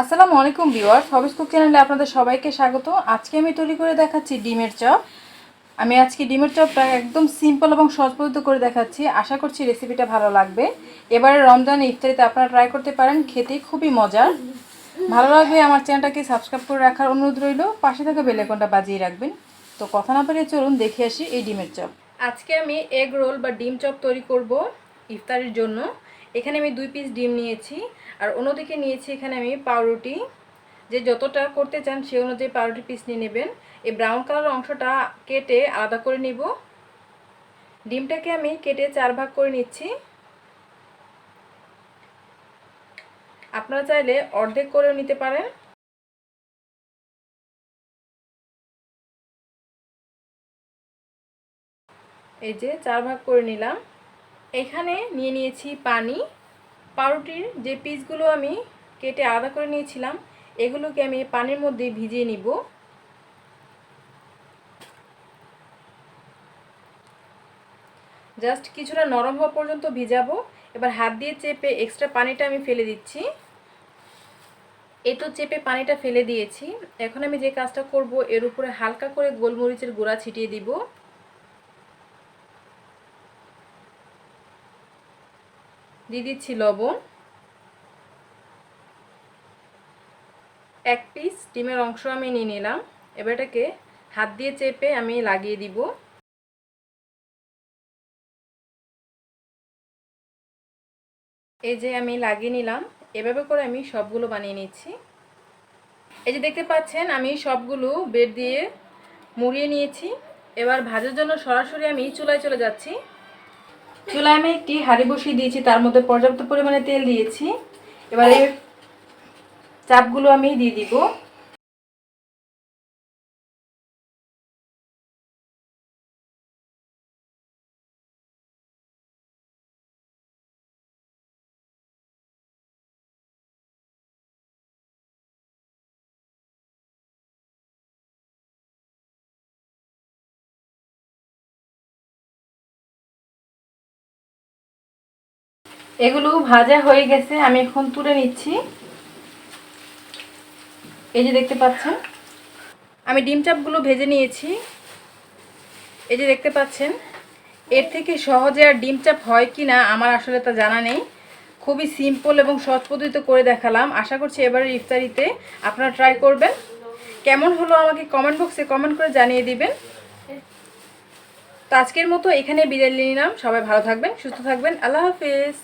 আসসালামু আলাইকুম ভিউয়ার্স, হবিস কুক চ্যানেলে আপনাদের সবাইকে স্বাগত। আজকে আমি তৈরি করে দেখাচ্ছি ডিমের চপ। আমি আজকে ডিমের চপটা একদম সিম্পল এবং সহজ পদ্ধতি করে দেখাচ্ছি। আশা করছি রেসিপিটা ভালো লাগবে। এবারে রমজান ইফতারিতে আপনারা ট্রাই করতে পারেন, খেতে খুবই মজার ভালো লাগবে আমার চ্যানেলটাকে সাবস্ক্রাইব করে রাখার অনুরোধ রইল। পাশে থাকা বেলেকনটা বাজিয়ে রাখবেন। তো কথা না পেরে চলুন, দেখে আসি এই ডিমের চপ। আজকে আমি এগ রোল বা ডিম চপ তৈরি করব ইফতারের জন্য। এখানে আমি দুই পিস ডিম নিয়েছি, আর অন্যদিকে নিয়েছি এখানে আমি পাউরুটি। যে যতটা করতে চান সে অনুযায়ী পাউরুটি পিস নিয়ে নেবেন। এই ব্রাউন কালার অংশটা কেটে আলাদা করে নিব। ডিমটাকে আমি কেটে চার ভাগ করে নিচ্ছি। আপনারা চাইলে অর্ধেক করেও নিতে পারেন। এই যে চার ভাগ করে নিলাম। এখানে নিয়ে নিয়েছি পানি। পাউরুটির যে পিসগুলো আমি কেটে আলাদা করে নিয়েছিলাম, এগুলোকে আমি পানির মধ্যে ভিজিয়ে নিব। জাস্ট কিছুটা নরম হওয়া পর্যন্ত ভিজাবো। এবার হাত দিয়ে চেপে এক্সট্রা পানিটা আমি ফেলে দিচ্ছি। এই তো চেপে পানিটা ফেলে দিয়েছি। এখন আমি যে কাজটা করব, এর উপরে হালকা করে গোলমরিচের গুঁড়া ছিটিয়ে দিব। দিয়ে দিচ্ছি লবণ। এক পিস ডিমের অংশ আমি নিয়ে নিলাম। এবার এটাকে হাত দিয়ে চেপে আমি লাগিয়ে দিব। এই যে আমি লাগিয়ে নিলাম, এভাবে করে আমি সবগুলো বানিয়ে নিচ্ছি। এই যে দেখতে পাচ্ছেন, আমি সবগুলো বেড দিয়ে মুড়িয়ে নিয়েছি। এবার ভাজার জন্য সরাসরি আমি চুলায় চলে যাচ্ছি। চুলায় আমি একটি হাঁড়ি বসিয়ে দিয়েছি তার মধ্যে পর্যাপ্ত পরিমাণে তেল দিয়েছি। এবারে চাপগুলো আমি দিয়ে দিব। এগুলো ভাজা হয়ে গেছে, আমি এখন তুলে নিচ্ছি। এই যে দেখতে পাচ্ছেন, আমি ডিম চাপগুলো ভেজে নিয়েছি। এই যে দেখতে পাচ্ছেন, এর থেকে সহজে আর ডিম চাপ হয় কি না আমার আসলে তা জানা নেই। খুবই সিম্পল এবং সহজ পদ্ধতিতে করে দেখালাম। আশা করছি এবারের ইফতারিতে আপনারা ট্রাই করবেন। কেমন হলো আমাকে কমেন্ট বক্সে কমেন্ট করে জানিয়ে দিবেন। তো আজকের মতো এখানে বিদায় নিলাম। সবাই ভালো থাকবেন, সুস্থ থাকবেন। আল্লাহ হাফিজ।